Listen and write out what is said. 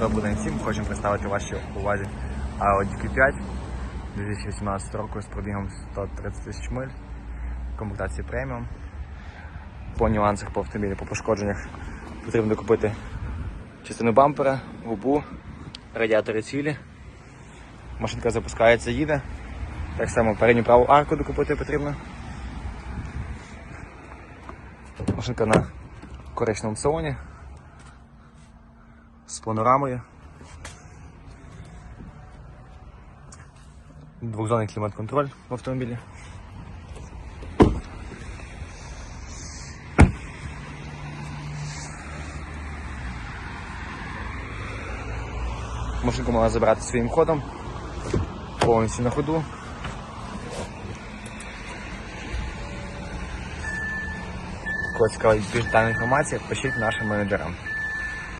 Добрий день всім. Хочемо представити вашій увазі Audi Q5 2018 року з пробігом 130 тисяч миль, комплектації преміум. По нюансах по автомобілі, по пошкодженнях потрібно докупити частину бампера, губу, радіатори цілі. Машинка запускається, їде. Так само передню праву арку докупити потрібно. Машинка на коричневому салоні з панорамою. Двохзонний клімат-контроль в автомобілі. Машинку можна забирати своїм ходом, повністю на ходу. Кого цікавить більш детальна інформація, пишіть нашим менеджерам.